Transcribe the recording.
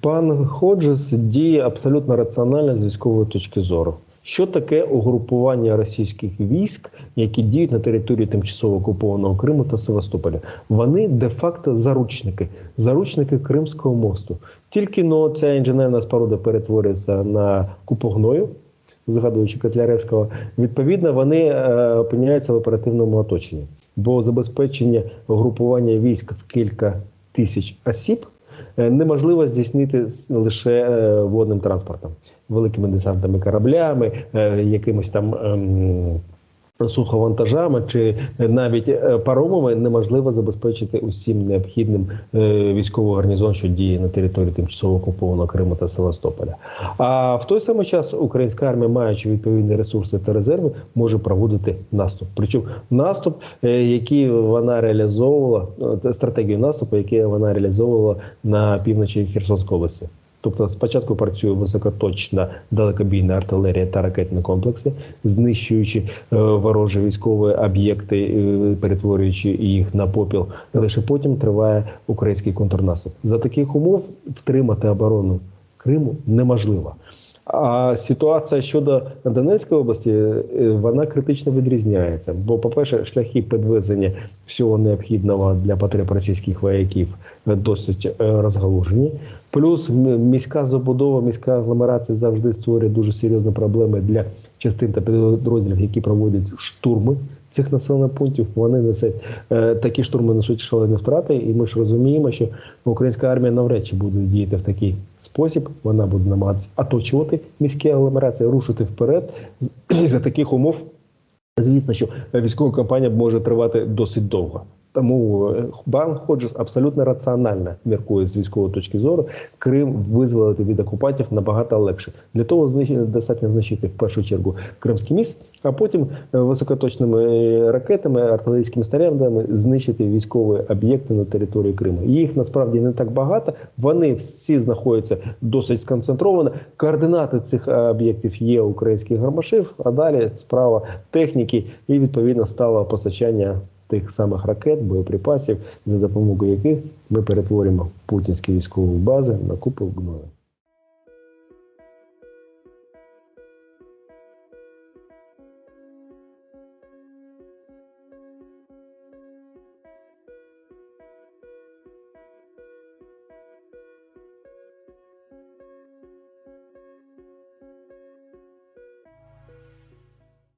Пан Ходжес діє абсолютно раціонально з військової точки зору. Що таке угрупування російських військ, які діють на території тимчасово окупованого Криму та Севастополя? Вони де-факто заручники, заручники Кримського мосту. Тільки но ця інженерна споруда перетворюється на купу гною, згадуючи Котляревського, відповідно, вони е, опиняються в оперативному оточенні, бо забезпечення угрупування військ в кілька тисяч осіб неможливо здійснити лише е, водним транспортом, великими десантними кораблями, якимось якимись там. Суховантажами чи навіть е, паромами неможливо забезпечити усім необхідним е, військовий гарнізон, що діє на території тимчасово окупованого Криму та Севастополя. А в той самий час українська армія, маючи відповідні ресурси та резерви, може проводити наступ. Причому наступ, е, який вона реалізовувала, стратегію наступу, який вона реалізовувала на півночі Херсонської області. Тобто спочатку працює високоточна далекобійна артилерія та ракетні комплекси, знищуючи е, ворожі військові об'єкти, е, перетворюючи їх на попіл. Лише потім триває український контрнаступ. За таких умов втримати оборону Криму неможливо. А ситуація щодо Донецької області е, вона критично відрізняється. Бо, по-перше, шляхи підвезення всього необхідного для потреб російських вояків е, досить е, розгалужені. Плюс міська забудова, міська агломерація завжди створює дуже серйозні проблеми для частин та підрозділів, які проводять штурми цих населених пунктів. Вони несуть е, такі штурми несуть шалені втрати, і ми ж розуміємо, що українська армія навряд чи буде діяти в такий спосіб. Вона буде намагатися оточувати міські агломерації, рушити вперед. І за таких умов Звісно, що військова кампанія може тривати досить довго. Тому е, Бан Ходжес абсолютно раціонально міркує з військової точки зору. Крим визволити від окупантів набагато легше. Для того достатньо знищити в першу чергу Кримський міст, а потім е, високоточними е, ракетами, артилерійськими снарядами знищити військові об'єкти на території Криму. Їх насправді не так багато. Вони всі знаходяться досить сконцентровано. Координати цих об'єктів є українських гармашів, а далі справа техніки і відповідно стало постачання тих самих ракет, боєприпасів, за допомогою яких ми перетворимо путінські військові бази на купу гною.